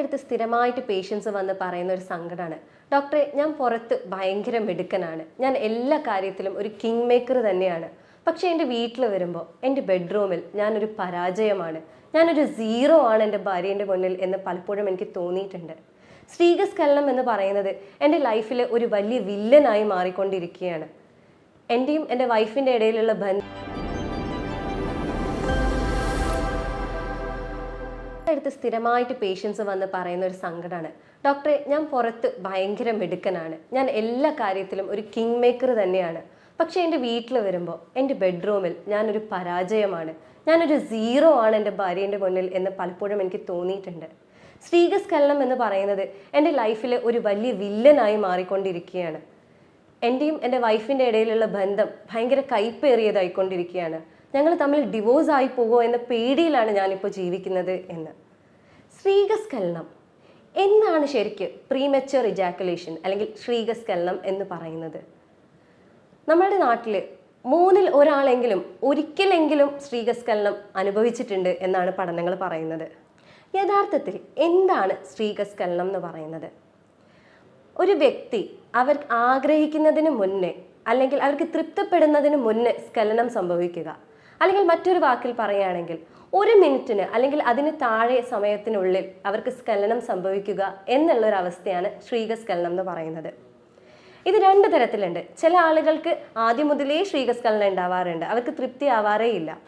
അടുത്ത് സ്ഥിരമായിട്ട് പേഷ്യൻസ് വന്ന് പറയുന്ന ഒരു സങ്കടമാണ് ഡോക്ടറെ ഞാൻ പുറത്ത് ഭയങ്കര മിടുക്കനാണ്. ഞാൻ എല്ലാ കാര്യത്തിലും ഒരു കിങ് മേക്കർ തന്നെയാണ്. പക്ഷേ എന്റെ വീട്ടിൽ വരുമ്പോൾ എന്റെ ബെഡ്റൂമിൽ ഞാനൊരു പരാജയമാണ്. ഞാനൊരു സീറോ ആണ് എന്റെ ഭാര്യേന്റെ മുന്നിൽ എന്ന് പലപ്പോഴും എനിക്ക് തോന്നിയിട്ടുണ്ട്. സ്ത്രീകസ്കലനം എന്ന് പറയുന്നത് എന്റെ ലൈഫിലെ ഒരു വലിയ വില്ലനായി മാറിക്കൊണ്ടിരിക്കുകയാണ്. എന്റെയും എന്റെ വൈഫിന്റെ ഇടയിലുള്ള ബന്ധം അടുത്ത് സ്ഥിരമായിട്ട് പേഷ്യൻസ് വന്ന് പറയുന്ന ഒരു സങ്കടമാണ് ഡോക്ടറെ ഞാൻ പുറത്ത് ഭയങ്കര മിടുക്കനാണ്. ഞാൻ എല്ലാ കാര്യത്തിലും ഒരു കിങ് മേക്കർ തന്നെയാണ്. പക്ഷേ എന്റെ വീട്ടിൽ വരുമ്പോൾ എന്റെ ബെഡ്റൂമിൽ ഞാനൊരു പരാജയമാണ്. ഞാനൊരു സീറോ ആണ് എന്റെ ഭാര്യേന്റെ മുന്നിൽ എന്ന് പലപ്പോഴും എനിക്ക് തോന്നിയിട്ടുണ്ട്. സ്ത്രീകസ്കലനം എന്ന് പറയുന്നത് എന്റെ ലൈഫിലെ ഒരു വലിയ വില്ലനായി മാറിക്കൊണ്ടിരിക്കുകയാണ്. എന്റെയും എന്റെ വൈഫിന്റെ ഇടയിലുള്ള ബന്ധം ഭയങ്കര കയ്പേറിയതായിക്കൊണ്ടിരിക്കുകയാണ് ഞങ്ങൾ തമ്മിൽ ഡിവോഴ്സ് ആയി പോകുമോ എന്ന പേടിയിലാണ് ഞാനിപ്പോൾ ജീവിക്കുന്നത് എന്ന്. ശ്രീകസ്കലനം എന്നാണ് ശരിക്ക് പ്രീമെച്ചർ ഇജാക്കുലേഷൻ അല്ലെങ്കിൽ ശ്രീകസ്കലനം എന്ന് പറയുന്നത്? നമ്മുടെ നാട്ടിൽ മൂന്നിൽ ഒരാളെങ്കിലും ഒരിക്കലെങ്കിലും ശ്രീകസ്കലനം അനുഭവിച്ചിട്ടുണ്ട് എന്നാണ് പഠനങ്ങൾ പറയുന്നത്. യഥാർത്ഥത്തിൽ എന്താണ് ശ്രീകസ്കലനം എന്ന് പറയുന്നത്? ഒരു വ്യക്തി അവർ ആഗ്രഹിക്കുന്നതിന് മുന്നേ അല്ലെങ്കിൽ അവർക്ക് തൃപ്തിപ്പെടുന്നതിന് മുന്നേ സ്കലനം സംഭവിക്കുക. അല്ലെങ്കിൽ മറ്റൊരു വാക്കിൽ പറയുകയാണെങ്കിൽ ഒരു മിനിറ്റിന് അല്ലെങ്കിൽ അതിന് താഴെ സമയത്തിനുള്ളിൽ അവർക്ക് സ്കലനം സംഭവിക്കുക എന്നുള്ളൊരു അവസ്ഥയാണ് ശ്രീകസ്ഖലനം എന്ന് പറയുന്നത്. ഇത് രണ്ട് തരത്തിലുണ്ട്. ചില ആളുകൾക്ക് ആദ്യം മുതലേ ശ്രീകസ്ഖലനം ഉണ്ടാവാറുണ്ട്. അവർക്ക് തൃപ്തി ആവാറേ ഇല്ല.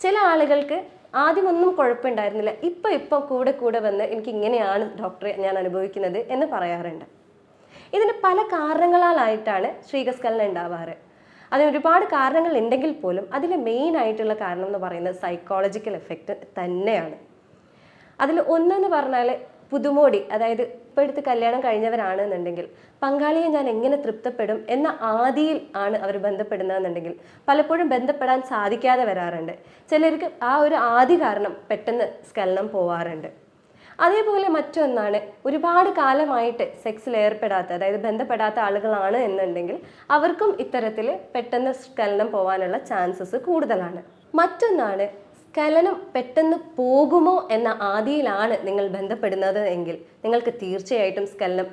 ചില ആളുകൾക്ക് ആദ്യമൊന്നും കുഴപ്പമുണ്ടായിരുന്നില്ല. ഇപ്പം ഇപ്പം കൂടെ കൂടെ വന്ന് എനിക്ക് ഇങ്ങനെയാണ് ഡോക്ടറെ ഞാൻ അനുഭവിക്കുന്നത് എന്ന് പറയാറുണ്ട്. ഇതിന് പല കാരണങ്ങളാലായിട്ടാണ് ശ്രീകസ്കലനം ഉണ്ടാവാറ്. അതിന് ഒരുപാട് കാരണങ്ങൾ ഉണ്ടെങ്കിൽ പോലും അതിൽ മെയിൻ ആയിട്ടുള്ള കാരണം എന്ന് പറയുന്നത് സൈക്കോളജിക്കൽ എഫക്റ്റ് തന്നെയാണ്. അതിൽ ഒന്നെന്ന് പറഞ്ഞാൽ പുതുമോടി അതായത് ഇപ്പോൾ എടുത്ത് കല്യാണം കഴിഞ്ഞവരാണ് എന്നുണ്ടെങ്കിൽ പങ്കാളിയെ ഞാൻ എങ്ങനെ തൃപ്തപ്പെടും എന്ന ആദിയിൽ ആണ് അവർ ബന്ധപ്പെടുന്നതെന്നുണ്ടെങ്കിൽ പലപ്പോഴും ബന്ധപ്പെടാൻ സാധിക്കാതെ വരാറുണ്ട്. ചിലർക്ക് ആ ഒരു ആദി കാരണം പെട്ടെന്ന് സ്കലനം പോവാറുണ്ട്. അതേപോലെ മറ്റൊന്നാണ് ഒരുപാട് കാലമായിട്ട് സെക്സിൽ ഏർപ്പെടാത്ത അതായത് ബന്ധപ്പെടാത്ത ആളുകളാണ് എന്നുണ്ടെങ്കിൽ അവർക്കും ഇത്തരത്തിൽ പെട്ടെന്ന് സ്കലനം പോകാനുള്ള ചാൻസസ് കൂടുതലാണ്. മറ്റൊന്നാണ് സ്കലനം പെട്ടെന്ന് പോകുമോ എന്ന ആദിയിലാണ് നിങ്ങൾ ബന്ധപ്പെടുന്നത് എങ്കിൽ നിങ്ങൾക്ക് തീർച്ചയായിട്ടും സ്കലനം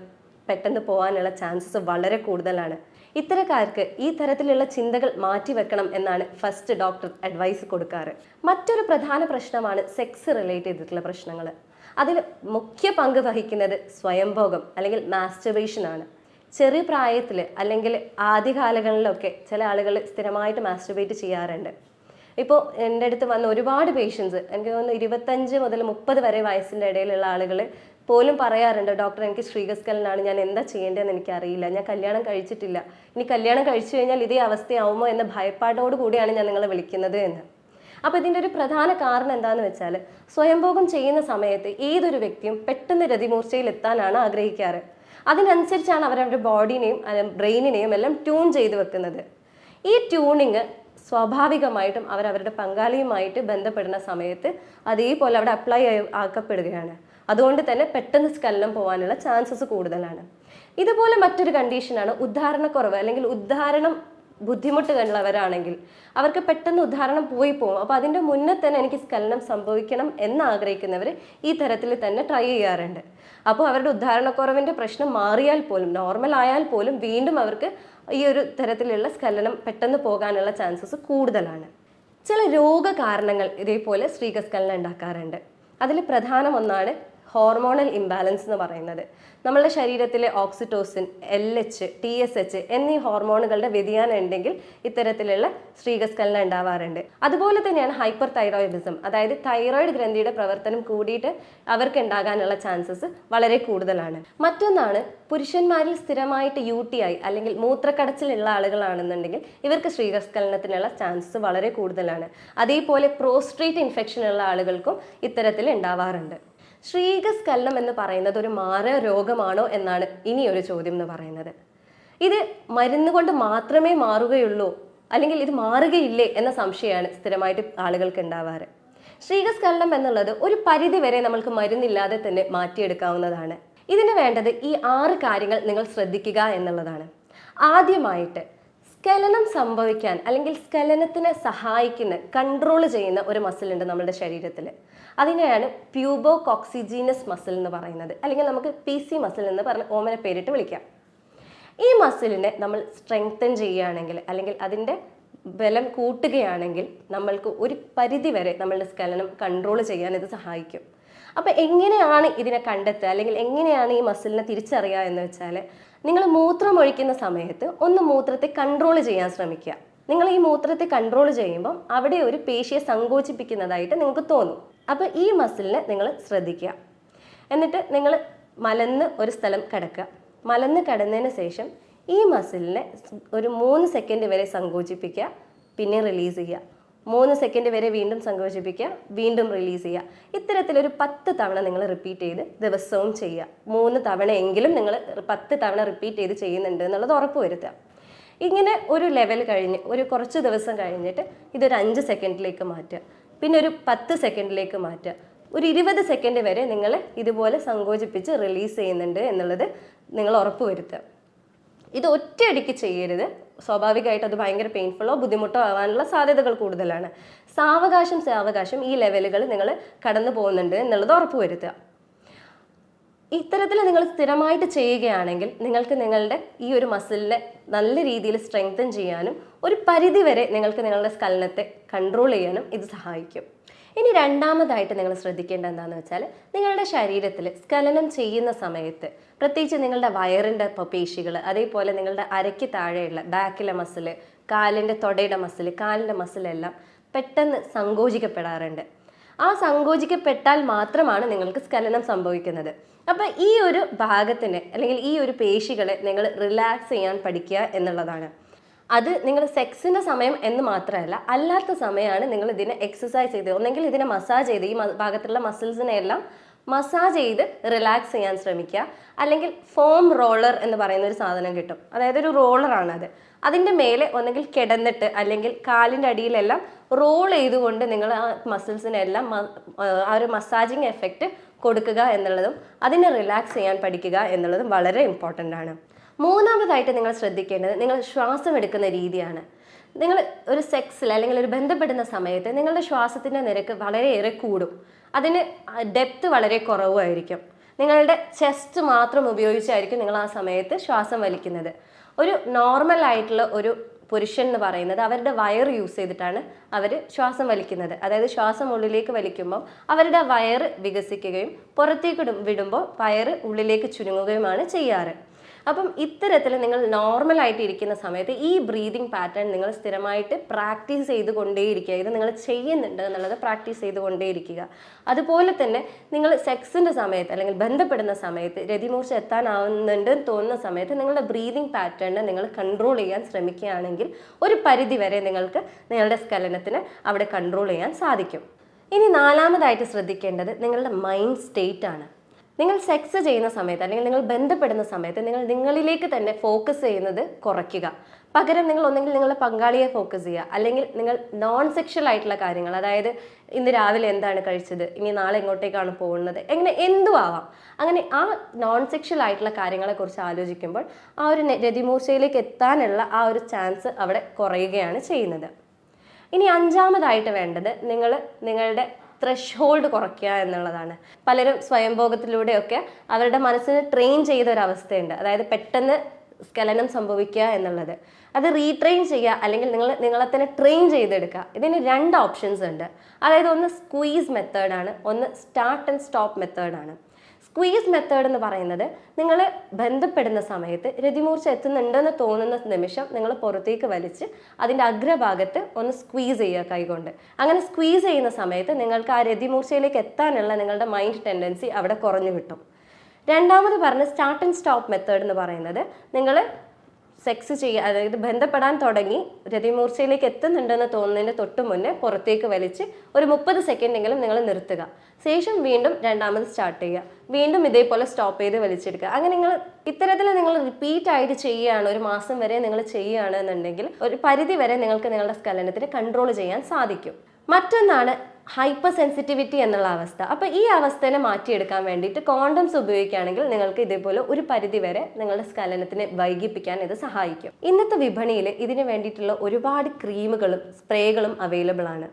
പെട്ടെന്ന് പോകാനുള്ള ചാൻസസ് വളരെ കൂടുതലാണ്. ഇത്തരക്കാർക്ക് ഈ തരത്തിലുള്ള ചിന്തകൾ മാറ്റി വെക്കണം എന്നാണ് ഫസ്റ്റ് ഡോക്ടർ അഡ്വൈസ് കൊടുക്കാറ്. മറ്റൊരു പ്രധാന പ്രശ്നമാണ് സെക്സ് റിലേറ്റ് ചെയ്തിട്ടുള്ള പ്രശ്നങ്ങൾ അതിൽ മുഖ്യ പങ്ക് വഹിക്കുന്നത് സ്വയംഭോഗം അല്ലെങ്കിൽ മാസ്റ്റർബേഷൻ ആണ്. ചെറിയ പ്രായത്തിൽ അല്ലെങ്കിൽ ആദ്യകാലങ്ങളിലൊക്കെ ചില ആളുകൾ സ്ഥിരമായിട്ട് മാസ്റ്റർബേറ്റ് ചെയ്യാറുണ്ട്. ഇപ്പോൾ എന്റെ അടുത്ത് വന്ന ഒരുപാട് പേഷ്യൻസ് എനിക്ക് തോന്നുന്നു ഇരുപത്തഞ്ച് മുതൽ മുപ്പത് വരെ വയസ്സിന്റെ ഇടയിലുള്ള ആളുകൾ പോലും പറയാറുണ്ട് ഡോക്ടർ എനിക്ക് ശ്രീകസ്കലനാണ് ഞാൻ എന്താ ചെയ്യേണ്ടതെന്ന് എനിക്കറിയില്ല ഞാൻ കല്യാണം കഴിച്ചിട്ടില്ല. ഇനി കല്യാണം കഴിച്ചു കഴിഞ്ഞാൽ ഇതേ അവസ്ഥയാവുമോ? എന്ന ഭയപ്പാടോട് കൂടിയാണ് ഞാൻ നിങ്ങളെ വിളിക്കുന്നത് എന്ന്. അപ്പോൾ ഇതിന്റെ ഒരു പ്രധാന കാരണം എന്താണെന്ന് വെച്ചാൽ സ്വയംഭോഗം ചെയ്യുന്ന സമയത്ത് ഏതൊരു വ്യക്തിയും പെട്ടെന്ന് രതിമൂർച്ചയിൽ എത്താനാണ് ആഗ്രഹിക്കാറ്. അതിനനുസരിച്ചാണ് അവരവരുടെ ബോഡിനെയും ബ്രെയിനിനെയും എല്ലാം ട്യൂൺ ചെയ്ത് വെക്കുന്നത്. ഈ ട്യൂണിങ് സ്വാഭാവികമായിട്ടും അവരവരുടെ പങ്കാളിയുമായിട്ട് ബന്ധപ്പെടുന്ന സമയത്ത് അതേപോലെ അവിടെ അപ്ലൈ ആക്കപ്പെടുകയാണ്. അതുകൊണ്ട് തന്നെ പെട്ടെന്ന് സ്കലനം പോകാനുള്ള ചാൻസസ് കൂടുതലാണ്. ഇതുപോലെ മറ്റൊരു കണ്ടീഷനാണ് ഉദ്ധാരണക്കുറവ് അല്ലെങ്കിൽ ഉദ്ധാരണം ബുദ്ധിമുട്ടുള്ളവരാണെങ്കിൽ അവർക്ക് പെട്ടെന്ന് ഉദാഹരണം പോയി പോകും. അപ്പോൾ അതിന്റെ മുന്നേ തന്നെ എനിക്ക് സ്കലനം സംഭവിക്കണം എന്ന് ആഗ്രഹിക്കുന്നവർ ഈ തരത്തിൽ തന്നെ ട്രൈ ചെയ്യാറുണ്ട്. അപ്പോൾ അവരുടെ ഉദാഹരണക്കുറവിന്റെ പ്രശ്നം മാറിയാൽ പോലും നോർമൽ ആയാൽ പോലും വീണ്ടും അവർക്ക് ഈ ഒരു തരത്തിലുള്ള സ്കലനം പെട്ടെന്ന് പോകാനുള്ള ചാൻസസ് കൂടുതലാണ്. ചില രോഗകാരണങ്ങൾ ഇതേപോലെ സ്ത്രീകസ്കലനം ഉണ്ടാക്കാറുണ്ട്. അതിൽ പ്രധാനം ഒന്നാണ് ഹോർമോണൽ ഇംബാലൻസ് എന്ന് പറയുന്നത്. നമ്മളുടെ ശരീരത്തിലെ oxytocin L H T S H എന്നീ ഹോർമോണുകളുടെ വ്യതിയാനം ഉണ്ടെങ്കിൽ ഇത്തരത്തിലുള്ള സ്ത്രീകസ്കലനം ഉണ്ടാവാറുണ്ട്. അതുപോലെ തന്നെയാണ് ഹൈപ്പർ തൈറോയിഡിസം അതായത് തൈറോയിഡ് ഗ്രന്ഥിയുടെ പ്രവർത്തനം കൂടിയിട്ട് അവർക്ക് ഉണ്ടാകാനുള്ള ചാൻസസ് വളരെ കൂടുതലാണ്. മറ്റൊന്നാണ് പുരുഷന്മാരിൽ സ്ഥിരമായിട്ട് യു ടി ഐ അല്ലെങ്കിൽ മൂത്രക്കടച്ചിലുള്ള ആളുകളാണെന്നുണ്ടെങ്കിൽ ഇവർക്ക് സ്ത്രീകസ്കലനത്തിനുള്ള ചാൻസസ് വളരെ കൂടുതലാണ്. അതേപോലെ പ്രോസ്ട്രേറ്റ് ഇൻഫെക്ഷൻ ഉള്ള ആളുകൾക്കും ഇത്തരത്തിൽ ഉണ്ടാവാറുണ്ട്. ശ്രീകസ്ഖലനം എന്ന് പറയുന്നത് ഒരു മാര രോഗമാണോ എന്നാണ് ഇനി ഒരു ചോദ്യം എന്ന് പറയുന്നത്. ഇത് മരുന്ന് കൊണ്ട് മാത്രമേ മാറുകയുള്ളൂ അല്ലെങ്കിൽ ഇത് മാറുകയില്ലേ എന്ന സംശയമാണ് സ്ഥിരമായിട്ട് ആളുകൾക്ക് ഉണ്ടാവാറ്. ശ്രീകസ്കലനം എന്നുള്ളത് ഒരു പരിധി വരെ നമ്മൾക്ക് മരുന്നില്ലാതെ തന്നെ മാറ്റിയെടുക്കാവുന്നതാണ്. ഇതിന് വേണ്ടത് ഈ ആറ് കാര്യങ്ങൾ നിങ്ങൾ ശ്രദ്ധിക്കുക എന്നുള്ളതാണ്. ആദ്യമായിട്ട് സ്കലനം സംഭവിക്കാൻ അല്ലെങ്കിൽ സ്കലനത്തിനെ സഹായിക്കുന്ന കൺട്രോൾ ചെയ്യുന്ന ഒരു മസിൽ ഉണ്ട് നമ്മുടെ ശരീരത്തിൽ അതിനെയാണ് പ്യൂബോ കോക്സിജീനസ് മസിൽ എന്ന് പറയുന്നത്. അല്ലെങ്കിൽ നമുക്ക് പി സി മസിൽ എന്ന് പറഞ്ഞ് ഓമന പേരിട്ട് വിളിക്കാം. ഈ മസിലിനെ നമ്മൾ സ്ട്രെങ്തൻ ചെയ്യുകയാണെങ്കിൽ അല്ലെങ്കിൽ അതിന്റെ ബലം കൂട്ടുകയാണെങ്കിൽ നമ്മൾക്ക് ഒരു പരിധി വരെ നമ്മളുടെ സ്കലനം കൺട്രോൾ ചെയ്യാൻ ഇത് സഹായിക്കും. അപ്പോൾ എങ്ങനെയാണ് ഇതിനെ കണ്ടെത്തുക? അല്ലെങ്കിൽ എങ്ങനെയാണ് ഈ മസിലിനെ തിരിച്ചറിയുക എന്ന് വെച്ചാൽ നിങ്ങൾ മൂത്രം ഒഴിക്കുന്ന സമയത്ത് ഒന്ന് മൂത്രത്തെ കൺട്രോൾ ചെയ്യാൻ ശ്രമിക്കുക. നിങ്ങൾ ഈ മൂത്രത്തെ കൺട്രോൾ ചെയ്യുമ്പോൾ അവിടെ ഒരു പേശിയെ സങ്കോചിപ്പിക്കുന്നതായിട്ട് നിങ്ങൾക്ക് തോന്നും. അപ്പോൾ ഈ മസിലിനെ നിങ്ങൾ ശ്രദ്ധിക്കുക. എന്നിട്ട് നിങ്ങൾ മലന്ന് ഒരു സ്ഥലം കിടക്കുക. മലന്ന് കിടന്നതിന് ശേഷം ഈ മസിലിനെ ഒരു മൂന്ന് സെക്കൻഡ് വരെ സങ്കോചിപ്പിക്കുക. പിന്നെ റിലീസ് ചെയ്യുക. മൂന്ന് സെക്കൻഡ് വരെ വീണ്ടും സങ്കോചിപ്പിക്കുക വീണ്ടും റിലീസ് ചെയ്യുക. ഇത്തരത്തിലൊരു പത്ത് തവണ നിങ്ങൾ റിപ്പീറ്റ് ചെയ്ത് ദിവസവും ചെയ്യുക. മൂന്ന് തവണയെങ്കിലും നിങ്ങൾ പത്ത് തവണ റിപ്പീറ്റ് ചെയ്ത് ചെയ്യുന്നുണ്ട് എന്നുള്ളത് ഉറപ്പ് വരുത്തുക. ഇങ്ങനെ ഒരു ലെവൽ കഴിഞ്ഞ് ഒരു കുറച്ച് ദിവസം കഴിഞ്ഞിട്ട് ഇതൊരു അഞ്ച് സെക്കൻഡിലേക്ക് മാറ്റുക. പിന്നെ ഒരു പത്ത് സെക്കൻഡിലേക്ക് മാറ്റുക. ഒരു ഇരുപത് സെക്കൻഡ് വരെ നിങ്ങൾ ഇതുപോലെ സങ്കോചിപ്പിച്ച് റിലീസ് ചെയ്യുന്നുണ്ട് എന്നുള്ളത് നിങ്ങൾ ഉറപ്പ് വരുത്തുക. ഇത് ഒറ്റയടിക്ക് ചെയ്യരുത്. സ്വാഭാവികമായിട്ട് അത് ഭയങ്കര പെയിൻഫുള്ളോ ബുദ്ധിമുട്ടോ ആവാനുള്ള സാധ്യതകൾ കൂടുതലാണ്. സാവകാശം സാവകാശം ഈ ലെവലുകൾ നിങ്ങൾ കടന്നു പോകുന്നുണ്ട് എന്നുള്ളത് ഉറപ്പ് വരുത്തുക. ഇത്തരത്തിൽ നിങ്ങൾ സ്ഥിരമായിട്ട് ചെയ്യുകയാണെങ്കിൽ നിങ്ങൾക്ക് നിങ്ങളുടെ ഈ ഒരു മസിലിനെ നല്ല രീതിയിൽ സ്ട്രെങ്തൻ ചെയ്യാനും ഒരു പരിധി വരെ നിങ്ങൾക്ക് നിങ്ങളുടെ സ്കലനത്തെ കൺട്രോൾ ചെയ്യാനും ഇത് സഹായിക്കും. ഇനി രണ്ടാമതായിട്ട് നിങ്ങൾ ശ്രദ്ധിക്കേണ്ട എന്താണെന്ന് വെച്ചാൽ നിങ്ങളുടെ ശരീരത്തിൽ സ്കലനം ചെയ്യുന്ന സമയത്ത് പ്രത്യേകിച്ച് നിങ്ങളുടെ വയറിന്റെ പേശികൾ അതേപോലെ നിങ്ങളുടെ അരയ്ക്ക് താഴെയുള്ള ബാക്കിലെ മസിൽ കാലിന്റെ തൊടയുടെ മസിൽ കാലിന്റെ മസിലെല്ലാം പെട്ടെന്ന് സങ്കോചിക്കപ്പെടാറുണ്ട്. ആ സങ്കോചിക്കപ്പെട്ടാൽ മാത്രമാണ് നിങ്ങൾക്ക് സ്കലനം സംഭവിക്കുന്നത്. അപ്പോൾ ഈ ഒരു ഭാഗത്തിന് അല്ലെങ്കിൽ ഈ ഒരു പേശികളെ നിങ്ങൾ റിലാക്സ് ചെയ്യാൻ പഠിക്കുക എന്നുള്ളതാണ്. അത് നിങ്ങൾ സെക്സിന്റെ സമയം എന്ന് മാത്രമല്ല അല്ലാത്ത സമയമാണ് നിങ്ങൾ ഇതിനെ എക്സസൈസ് ചെയ്ത് ഒന്നെങ്കിൽ ഇതിനെ മസാജ് ചെയ്ത് ഈ ഭാഗത്തുള്ള മസിൽസിനെ എല്ലാം മസാജ് ചെയ്ത് റിലാക്സ് ചെയ്യാൻ ശ്രമിക്കുക. അല്ലെങ്കിൽ ഫോം റോളർ എന്ന് പറയുന്ന ഒരു സാധനം കിട്ടും. അതായത് ഒരു റോളറാണ് അത്. അതിന്റെ മേലെ ഒന്നെങ്കിൽ കിടന്നിട്ട് അല്ലെങ്കിൽ കാലിന്റെ അടിയിലെല്ലാം റോൾ ചെയ്തുകൊണ്ട് നിങ്ങൾ ആ മസിൽസിനെല്ലാം ആ ഒരു മസാജിങ് എഫക്റ്റ് കൊടുക്കുക എന്നുള്ളതും അതിനെ റിലാക്സ് ചെയ്യാൻ പഠിക്കുക എന്നുള്ളതും വളരെ ഇമ്പോർട്ടന്റ് ആണ്. മൂന്നാമതായിട്ട് നിങ്ങൾ ശ്രദ്ധിക്കേണ്ടത് നിങ്ങൾ ശ്വാസം എടുക്കുന്ന രീതിയാണ്. നിങ്ങൾ ഒരു സെക്സിൽ അല്ലെങ്കിൽ ഒരു ബന്ധപ്പെടുന്ന സമയത്ത് നിങ്ങളുടെ ശ്വാസത്തിന്റെ നിരക്ക് വളരെയേറെ കൂടും. അതിന് ഡെപ്ത് വളരെ കുറവായിരിക്കും നിങ്ങളുടെ ചെസ്റ്റ് മാത്രം ഉപയോഗിച്ചായിരിക്കും നിങ്ങൾ ആ സമയത്ത് ശ്വാസം വലിക്കുന്നത്. ഒരു നോർമൽ ആയിട്ടുള്ള ഒരു പുരുഷൻ എന്ന് പറയുന്നത് അവരുടെ വയർ യൂസ് ചെയ്തിട്ടാണ് അവർ ശ്വാസം വലിക്കുന്നത്. അതായത് ശ്വാസം ഉള്ളിലേക്ക് വലിക്കുമ്പോൾ അവരുടെ വയറ് വികസിക്കുകയും പുറത്തേക്ക് വിടുമ്പോൾ വയറ് ഉള്ളിലേക്ക് ചുരുങ്ങുകയുമാണ് ചെയ്യാറ്. അപ്പം ഇത്തരത്തിൽ നിങ്ങൾ നോർമൽ ആയിട്ട് ഇരിക്കുന്ന സമയത്ത് ഈ ബ്രീതിങ് പാറ്റേൺ നിങ്ങൾ സ്ഥിരമായിട്ട് പ്രാക്ടീസ് ചെയ്തുകൊണ്ടേയിരിക്കുക ഇത് നിങ്ങൾ ചെയ്യുന്നുണ്ട് എന്നുള്ളത് പ്രാക്ടീസ് ചെയ്തുകൊണ്ടേയിരിക്കുക അതുപോലെ തന്നെ നിങ്ങൾ സെക്സിന്റെ സമയത്ത് അല്ലെങ്കിൽ ബന്ധപ്പെടുന്ന സമയത്ത് രതിമൂർച്ച എത്താനാവുന്നുണ്ട് തോന്നുന്ന സമയത്ത് നിങ്ങളുടെ ബ്രീതിങ് പാറ്റേണിനെ നിങ്ങൾ കൺട്രോൾ ചെയ്യാൻ ശ്രമിക്കുകയാണെങ്കിൽ ഒരു പരിധി വരെ നിങ്ങൾക്ക് നിങ്ങളുടെ സ്കലനത്തിന് അവിടെ കൺട്രോൾ ചെയ്യാൻ സാധിക്കും. ഇനി നാലാമതായിട്ട് ശ്രദ്ധിക്കേണ്ടത് നിങ്ങളുടെ മൈൻഡ് സ്റ്റേറ്റ് ആണ്. നിങ്ങൾ സെക്സ് ചെയ്യുന്ന സമയത്ത് അല്ലെങ്കിൽ നിങ്ങൾ ബന്ധപ്പെടുന്ന സമയത്ത് നിങ്ങൾ നിങ്ങളിലേക്ക് തന്നെ ഫോക്കസ് ചെയ്യുന്നത് കുറയ്ക്കുക. പകരം നിങ്ങൾ ഒന്നെങ്കിൽ നിങ്ങളുടെ പങ്കാളിയെ ഫോക്കസ് ചെയ്യുക. അല്ലെങ്കിൽ നിങ്ങൾ നോൺ സെക്ഷൽ ആയിട്ടുള്ള കാര്യങ്ങൾ അതായത് ഇന്ന് രാവിലെ എന്താണ് കഴിച്ചത് ഇനി നാളെ എങ്ങോട്ടേക്കാണ് പോകുന്നത് എങ്ങനെ എന്തും ആവാം അങ്ങനെ ആ നോൺ സെക്ഷൽ ആയിട്ടുള്ള കാര്യങ്ങളെക്കുറിച്ച് ആലോചിക്കുമ്പോൾ ആ ഒരു രതിമൂർച്ചയിലേക്ക് എത്താനുള്ള ആ ഒരു ചാൻസ് അവിടെ കുറയുകയാണ് ചെയ്യുന്നത്. ഇനി അഞ്ചാമതായിട്ട് വേണ്ടത് നിങ്ങൾ നിങ്ങളുടെ ത്രഷ് ഹോൾഡ് കുറയ്ക്കുക എന്നുള്ളതാണ്. പലരും സ്വയംഭോഗത്തിലൂടെയൊക്കെ അവരുടെ മനസ്സിന് ട്രെയിൻ ചെയ്ത ഒരു അതായത് പെട്ടെന്ന് സ്കലനം സംഭവിക്കുക എന്നുള്ളത്. അത് റീട്രെയിൻ ചെയ്യുക അല്ലെങ്കിൽ നിങ്ങൾ നിങ്ങളെ തന്നെ ട്രെയിൻ ചെയ്തെടുക്കുക. ഇതിന് രണ്ട് ഓപ്ഷൻസ് ഉണ്ട്. അതായത് ഒന്ന് സ്ക്വീസ് മെത്തേഡാണ് ഒന്ന് സ്റ്റാർട്ട് ആൻഡ് സ്റ്റോപ്പ് മെത്തേഡാണ് സ്ക്വീസ് മെത്തേഡ് എന്ന് പറയുന്നത് നിങ്ങൾ ബന്ധപ്പെടുന്ന സമയത്ത് രതിമൂർച്ച എത്തുന്നുണ്ടെന്ന് തോന്നുന്ന നിമിഷം നിങ്ങൾ പുറത്തേക്ക് വലിച്ച് അതിന്റെ അഗ്രഭാഗത്ത് ഒന്ന് സ്ക്വീസ് ചെയ്യുക കൈകൊണ്ട്. അങ്ങനെ സ്ക്വീസ് ചെയ്യുന്ന സമയത്ത് നിങ്ങൾക്ക് ആ രതിമൂർച്ചയിലേക്ക് എത്താനുള്ള നിങ്ങളുടെ മൈൻഡ് ടെൻഡൻസി അവിടെ കുറഞ്ഞു കിട്ടും. രണ്ടാമത് പറഞ്ഞ സ്റ്റാർട്ട് ആൻഡ് സ്റ്റോപ്പ് മെത്തേഡ് എന്ന് പറയുന്നത് നിങ്ങൾ സെക്സ് ചെയ്യുക അതായത് ബന്ധപ്പെടാൻ തുടങ്ങി രതിമൂർച്ചയിലേക്ക് എത്തുന്നുണ്ടെന്ന് തോന്നുന്നതിന് തൊട്ട് മുന്നേ പുറത്തേക്ക് വലിച്ച് ഒരു മുപ്പത് സെക്കൻഡെങ്കിലും നിങ്ങൾ നിർത്തുക. ശേഷം വീണ്ടും രണ്ടാമത് സ്റ്റാർട്ട് ചെയ്യുക. വീണ്ടും ഇതേപോലെ സ്റ്റോപ്പ് ചെയ്ത് വലിച്ചെടുക്കുക. അങ്ങനെ നിങ്ങൾ ഇത്തരത്തിൽ നിങ്ങൾ റിപ്പീറ്റ് ആയിട്ട് ചെയ്യുകയാണ് ഒരു മാസം വരെ നിങ്ങൾ ചെയ്യുകയാണെന്നുണ്ടെങ്കിൽ ഒരു പരിധി വരെ നിങ്ങൾക്ക് നിങ്ങളുടെ സ്കലനത്തിന് കൺട്രോൾ ചെയ്യാൻ സാധിക്കും. മറ്റൊന്നാണ് ഹൈപ്പർ സെൻസിറ്റിവിറ്റി എന്നുള്ള അവസ്ഥ. അപ്പോൾ ഈ അവസ്ഥയെ മാറ്റിയെടുക്കാൻ വേണ്ടിയിട്ട് കോണ്ടംസ് ഉപയോഗിക്കുകയാണെങ്കിൽ നിങ്ങൾക്ക് ഇതേപോലെ ഒരു പരിധി വരെ നിങ്ങളുടെ സ്ഖലനത്തിനെ വൈകിപ്പിക്കാൻ ഇത് സഹായിക്കും. ഇന്നത്തെ വിപണിയിൽ ഇതിന് വേണ്ടിയിട്ടുള്ള ഒരുപാട് ക്രീമുകളും സ്പ്രേകളും അവൈലബിൾ ആണ്.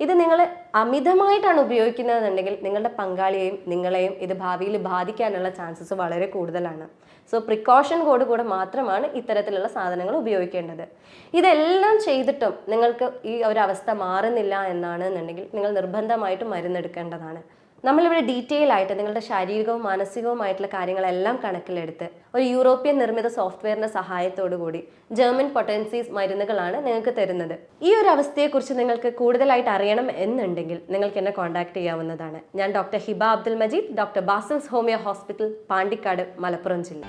ഇത് നിങ്ങൾ അമിതമായിട്ടാണ് ഉപയോഗിക്കുന്നതെന്നുണ്ടെങ്കിൽ നിങ്ങളുടെ പങ്കാളിയെയും നിങ്ങളെയും ഇത് ഭാവിയിൽ ബാധിക്കാനുള്ള ചാൻസസ് വളരെ കൂടുതലാണ്. സോ പ്രിക്കോഷൻ കോഡ് കൂടെ മാത്രമാണ് ഇത്തരത്തിലുള്ള സാധനങ്ങൾ ഉപയോഗിക്കേണ്ടത്. ഇതെല്ലാം ചെയ്തിട്ടും നിങ്ങൾക്ക് ഈ ഒരു അവസ്ഥ മാറുന്നില്ല എന്നാണ് എന്നുണ്ടെങ്കിൽ നിങ്ങൾ നിർബന്ധമായിട്ട് മരുന്നെടുക്കേണ്ടതാണ്. നമ്മളിവിടെ ഡീറ്റെയിൽ ആയിട്ട് നിങ്ങളുടെ ശാരീരികവും മാനസികവുമായിട്ടുള്ള കാര്യങ്ങളെല്ലാം കണക്കിലെടുത്ത് ഒരു യൂറോപ്യൻ നിർമ്മിത സോഫ്റ്റ്വെയറിന്റെ സഹായത്തോടു കൂടി ജർമ്മൻ പൊട്ടൻസീസ് മരുന്നുകളാണ് നിങ്ങൾക്ക് തരുന്നത്. ഈ ഒരു അവസ്ഥയെക്കുറിച്ച് നിങ്ങൾക്ക് കൂടുതലായിട്ട് അറിയണം എന്നുണ്ടെങ്കിൽ നിങ്ങൾക്ക് എന്നെ കോൺടാക്ട് ചെയ്യാവുന്നതാണ്. ഞാൻ doctor Hiba Abdul Majeed doctor Basil's homeo hospital Pandikkad Malappuram ജില്ല.